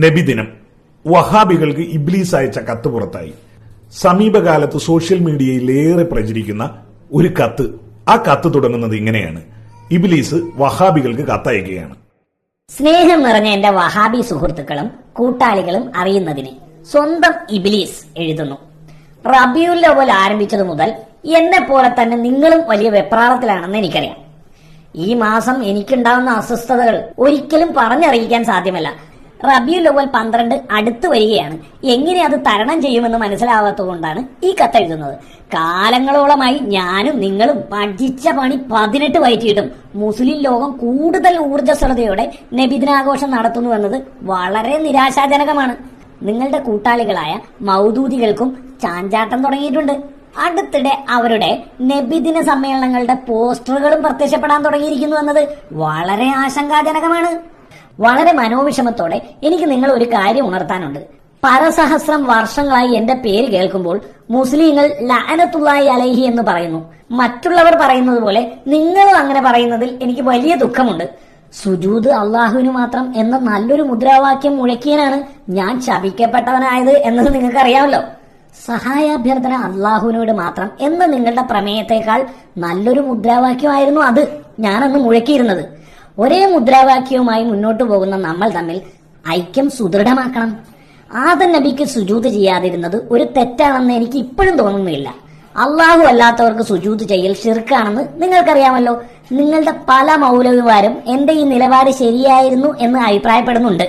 നബിദിനം വഹാബികൾക്ക് ഇബ്ലീസ് അയച്ച കത്ത് പുറത്തായി. സമീപകാലത്ത് സോഷ്യൽ മീഡിയയിൽ ഏറെ പ്രചരിക്കുന്ന ഒരു കത്ത്. ആ കത്ത് തുടങ്ങുന്നത് ഇങ്ങനെയാണ്. ഇബ്ലീസ് വഹാബികൾക്ക് കത്തയക്കുകയാണ്. സ്നേഹം നിറഞ്ഞ എന്റെ വഹാബി സുഹൃത്തുക്കളും കൂട്ടാളികളും അറിയുന്നതിന് സ്വന്തം ഇബിലീസ് എഴുതുന്നു. റബിയുൽ അവൽ ആരംഭിച്ചതു മുതൽ എന്നെ പോലെ തന്നെ നിങ്ങളും വലിയ വെപ്രാളത്തിലാണെന്ന് എനിക്കറിയാം. ഈ മാസം എനിക്കുണ്ടാവുന്ന അസ്വസ്ഥതകൾ ഒരിക്കലും പറഞ്ഞറിയിക്കാൻ സാധ്യമല്ല. റബിയുൽ അവൽ പന്ത്രണ്ട് അടുത്തു വരികയാണ്. എങ്ങനെ അത് തരണം ചെയ്യുമെന്ന് മനസ്സിലാവാത്തതുകൊണ്ടാണ് ഈ കത്തെഴുതുന്നത് കാലങ്ങളോളമായി ഞാനും നിങ്ങളും പഠിച്ച പണി പതിനെട്ട് വയറ്റിയിട്ടും മുസ്ലിം ലോകം കൂടുതൽ ഊർജസ്വലതയോടെ നബിദിനാഘോഷം നടത്തുന്നു എന്നത് വളരെ നിരാശാജനകമാണ്. നിങ്ങളുടെ കൂട്ടാളികളായ മൗദൂദികൾക്കും ചാഞ്ചാട്ടം തുടങ്ങിയിട്ടുണ്ട്. അടുത്തിടെ അവരുടെ നബിദിന സമ്മേളനങ്ങളുടെ പോസ്റ്ററുകളും പ്രത്യക്ഷപ്പെടാൻ തുടങ്ങിയിരിക്കുന്നു എന്നത് വളരെ ആശങ്കാജനകമാണ്. വളരെ മനോവിഷമത്തോടെ എനിക്ക് നിങ്ങൾ ഒരു കാര്യം ഉണർത്താനുണ്ട്. പരസഹസ്രം വർഷങ്ങളായി എന്റെ പേര് കേൾക്കുമ്പോൾ മുസ്ലിങ്ങൾ ലാനത്തുള്ളായി അലൈഹി എന്ന് പറയുന്നു. മറ്റുള്ളവർ പറയുന്നത് പോലെ നിങ്ങളും അങ്ങനെ പറയുന്നതിൽ എനിക്ക് വലിയ ദുഃഖമുണ്ട്. സുജൂദ് അള്ളാഹുവിന് മാത്രം എന്ന നല്ലൊരു മുദ്രാവാക്യം മുഴക്കിയനാണ് ഞാൻ ശപിക്കപ്പെട്ടവനായത് എന്നത് നിങ്ങൾക്കറിയാമല്ലോ. സഹായാഭ്യർത്ഥന അള്ളാഹുവിനോട് മാത്രം എന്ന നിങ്ങളുടെ പ്രമേയത്തെക്കാൾ നല്ലൊരു മുദ്രാവാക്യമായിരുന്നു അത്. ഞാനന്ന് മുഴക്കിയിരുന്നത്. ഒരേ മുദ്രാവാക്യവുമായി മുന്നോട്ടു പോകുന്ന നമ്മൾ തമ്മിൽ ഐക്യം സുദൃഢമാക്കണം. ആദൻ നബിക്ക് സുജൂത് ചെയ്യാതിരുന്നത് ഒരു തെറ്റാണെന്ന് എനിക്ക് ഇപ്പോഴും തോന്നുന്നില്ല. അള്ളാഹു അല്ലാത്തവർക്ക് സുജൂത് ചെയ്യൽ ഷിർക്കാണെന്ന് നിങ്ങൾക്കറിയാമല്ലോ. നിങ്ങളുടെ പല മൗലവിമാരും എന്റെ ഈ നിലപാട് ശരിയായിരുന്നു എന്ന് അഭിപ്രായപ്പെടുന്നുണ്ട്.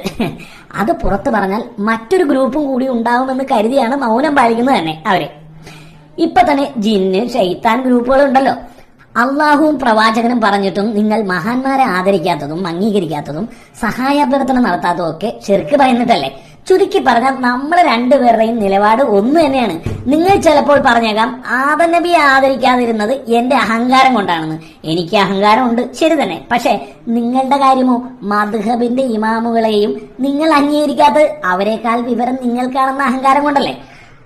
അത് പുറത്തു പറഞ്ഞാൽ മറ്റൊരു ഗ്രൂപ്പും കൂടി ഉണ്ടാവുമെന്ന് കരുതിയാണ് മൗനം പാലിക്കുന്നത് തന്നെ അവരെ. ഇപ്പൊ തന്നെ ജിന്ന് ഷെയ്ത്താൻ ഗ്രൂപ്പുകളുണ്ടല്ലോ. അള്ളാഹുവും പ്രവാചകനും പറഞ്ഞിട്ടും നിങ്ങൾ മഹാന്മാരെ ആദരിക്കാത്തതും അംഗീകരിക്കാത്തതും സഹായാഭ്യർത്ഥന നടത്താത്തതും ഒക്കെ ചെറുക്ക് പറയുന്നിട്ടല്ലേ? ചുരുക്കി പറഞ്ഞാൽ നമ്മൾ രണ്ടുപേരുടെയും നിലപാട് ഒന്നു തന്നെയാണ്. നിങ്ങൾ ചിലപ്പോൾ പറഞ്ഞേക്കാം ആദനബിയെ ആദരിക്കാതിരുന്നത് എന്റെ അഹങ്കാരം കൊണ്ടാണെന്ന്. എനിക്ക് അഹങ്കാരം ഉണ്ട് ശരി തന്നെ. പക്ഷെ നിങ്ങളുടെ കാര്യമോ മധുഹബിന്റെ ഇമാമുകളെയും നിങ്ങൾ അംഗീകരിക്കാത്തത് അവരെക്കാൾ വിവരം നിങ്ങൾക്കാണെന്ന അഹങ്കാരം കൊണ്ടല്ലേ?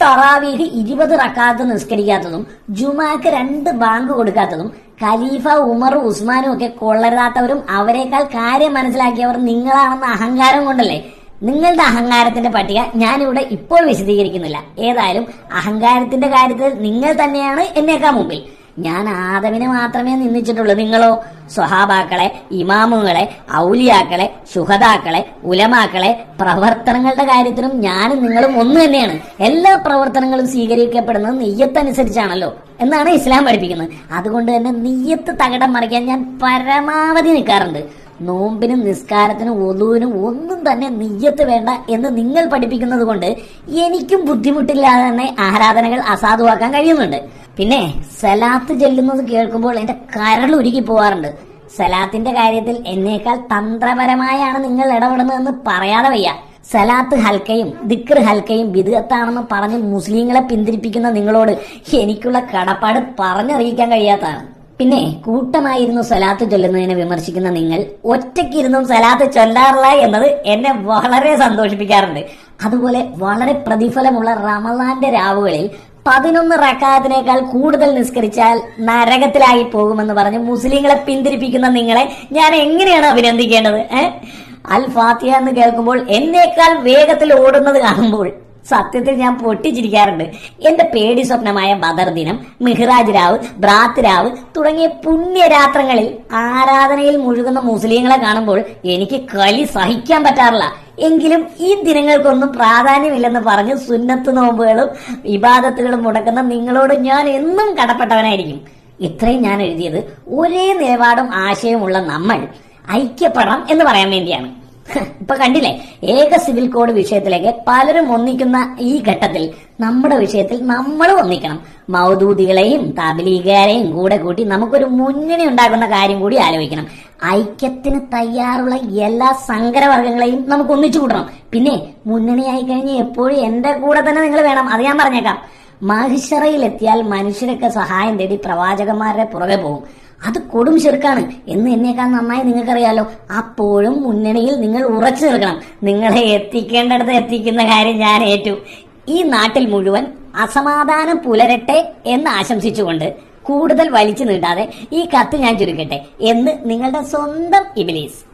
തറാവീഹ് ഇരുപത് റക്കാത്ത് നിസ്കരിക്കാത്തതും ജുമാക്ക് രണ്ട് ബാങ്ക് കൊടുക്കാത്തതും ഖലീഫ ഉമറും ഉസ്മാനും ഒക്കെ കൊള്ളരുതാത്തവരും അവരെക്കാൾ കാര്യം മനസ്സിലാക്കിയവർ നിങ്ങളാണെന്ന അഹങ്കാരം കൊണ്ടല്ലേ? നിങ്ങളുടെ അഹങ്കാരത്തിന്റെ പട്ടിക ഞാനിവിടെ ഇപ്പോൾ വിശദീകരിക്കുന്നില്ല. ഏതായാലും അഹങ്കാരത്തിന്റെ കാര്യത്തിൽ നിങ്ങൾ തന്നെയാണ് എന്നേക്കാൾ മുമ്പിൽ. ഞാൻ ആദവിനെ മാത്രമേ നിന്നിച്ചിട്ടുള്ളൂ നിങ്ങളോ സ്വഹാബാക്കളെ ഇമാമുകളെ ഔലിയാക്കളെ ശുഹദാക്കളെ ഉലമാക്കളെ പ്രവർത്തനങ്ങളുടെ കാര്യത്തിലും ഞാനും നിങ്ങളും ഒന്ന് തന്നെയാണ്. എല്ലാ പ്രവർത്തനങ്ങളും സ്വീകരിക്കപ്പെടുന്നത് നെയ്യത്തനുസരിച്ചാണല്ലോ എന്നാണ് ഇസ്ലാം പഠിപ്പിക്കുന്നത്. അതുകൊണ്ട് തന്നെ നെയ്യത്ത് തകടം മറിക്കാൻ ഞാൻ പരമാവധി നിൽക്കാറുണ്ട്. നോമ്പിനും നിസ്കാരത്തിനും ഒതുവിനും ഒന്നും തന്നെ നെയ്യത്ത് വേണ്ട എന്ന് നിങ്ങൾ പഠിപ്പിക്കുന്നത് കൊണ്ട് എനിക്കും ബുദ്ധിമുട്ടില്ലാതെ തന്നെ ആരാധനകൾ അസാധുവാക്കാൻ കഴിയുന്നുണ്ട്. പിന്നെ സലാത്ത് ചെല്ലുന്നത് കേൾക്കുമ്പോൾ എന്റെ കരൾ ഉരുകി പോവാറുണ്ട്. സലാത്തിന്റെ കാര്യത്തിൽ എന്നേക്കാൾ തന്ത്രപരമായാണ് നിങ്ങൾ ഇടപെടുന്നതെന്ന് പറയാതെ വയ്യ. സലാത്ത് ഹൽക്കയും ദിക്ർ ഹൽക്കയും ബിദത്താണെന്ന് പറഞ്ഞ് മുസ്ലിങ്ങളെ പിന്തിരിപ്പിക്കുന്ന നിങ്ങളോട് എനിക്കുള്ള കടപ്പാട് പറഞ്ഞറിയിക്കാൻ കഴിയാത്തതാണ്. പിന്നെ കൂട്ടമായിരുന്നു സലാത്ത് ചൊല്ലുന്നതിനെ വിമർശിക്കുന്ന നിങ്ങൾ. ഒറ്റയ്ക്കിരുന്നും സലാത്ത് ചൊല്ലാറില്ല എന്നത് എന്നെ വളരെ സന്തോഷിപ്പിക്കാറുണ്ട്. അതുപോലെ വളരെ പ്രതിഫലമുള്ള റമദാന്റെ രാവുകളിൽ പതിനൊന്ന് റക്കാത്തിനേക്കാൾ കൂടുതൽ നിസ്കരിച്ചാൽ നരകത്തിലായി പോകുമെന്ന് പറഞ്ഞ് മുസ്ലിങ്ങളെ പിന്തിരിപ്പിക്കുന്ന നിങ്ങളെ ഞാൻ എങ്ങനെയാണ് അഭിനന്ദിക്കേണ്ടത് അൽ ഫാത്തിഹ എന്ന് കേൾക്കുമ്പോൾ എന്നേക്കാൾ വേഗത്തിൽ ഓടുന്നത് കാണുമ്പോൾ സത്യത്തിൽ ഞാൻ പൊട്ടിച്ചിരിക്കാറുണ്ട്. എന്റെ പേടി സ്വപ്നമായ ബദർ ദിനം മിഹ്റാജ് രാവ് ബ്രാത്ത് രാവ് തുടങ്ങിയ പുണ്യരാത്രങ്ങളിൽ ആരാധനയിൽ മുഴുകുന്ന മുസ്ലിങ്ങളെ കാണുമ്പോൾ എനിക്ക് കളി സഹിക്കാൻ പറ്റാറില്ല. എങ്കിലും ഈ ദിനങ്ങൾക്കൊന്നും പ്രാധാന്യമില്ലെന്ന് പറഞ്ഞ് സുന്നത്ത് നോമ്പുകളും വിവാദത്തുകളും മുടക്കുന്ന നിങ്ങളോട് ഞാൻ എന്നും കടപ്പെട്ടവനായിരിക്കും. ഇത്രയും ഞാൻ എഴുതിയത് ഒരേ നിലപാടും ആശയവുമുള്ള നമ്മൾ ഐക്യപ്പെടാം എന്ന് പറയാൻ വേണ്ടിയാണ്. ഇപ്പൊ കണ്ടില്ലേ? ഏക സിവിൽ കോഡ് വിഷയത്തിലേക്ക് പലരും ഒന്നിക്കുന്ന ഈ ഘട്ടത്തിൽ നമ്മുടെ വിഷയത്തിൽ നമ്മൾ ഒന്നിക്കണം. മൗദൂദികളെയും തബലീഗുകാരെയും കൂടെ കൂട്ടി നമുക്കൊരു മുന്നണി ഉണ്ടാക്കുന്ന കാര്യം കൂടി ആലോചിക്കണം. ഐക്യത്തിന് തയ്യാറുള്ള എല്ലാ സങ്കരവർഗങ്ങളെയും നമുക്ക് ഒന്നിച്ചു കൂട്ടണം. പിന്നെ മുന്നണിയായി കഴിഞ്ഞ് എപ്പോഴും എന്റെ കൂടെ തന്നെ നിങ്ങൾ വേണം. അത് ഞാൻ പറഞ്ഞേക്കാം. മഹിഷറയിലെത്തിയാൽ മനുഷ്യരൊക്കെ സഹായം തേടി പ്രവാചകന്മാരുടെ പുറകെ പോകും. അത് കൊടും ചെറുക്കാണ്. എന്ന് എന്നേക്കാൾ നന്നായി നിങ്ങൾക്കറിയാലോ. അപ്പോഴും മുന്നണിയിൽ നിങ്ങൾ ഉറച്ചു നിൽക്കണം. നിങ്ങളെ എത്തിക്കേണ്ടടുത്ത് എത്തിക്കുന്ന കാര്യം ഞാൻ ഏറ്റു. ഈ നാട്ടിൽ മുഴുവൻ അസമാധാനം പുലരട്ടെ എന്ന് ആശംസിച്ചുകൊണ്ട് കൂടുതൽ വലിച്ചു നീട്ടാതെ ഈ കത്ത് ഞാൻ ചുരുക്കട്ടെ. എന്ന് നിങ്ങളുടെ സ്വന്തം ഇബിലീസ്.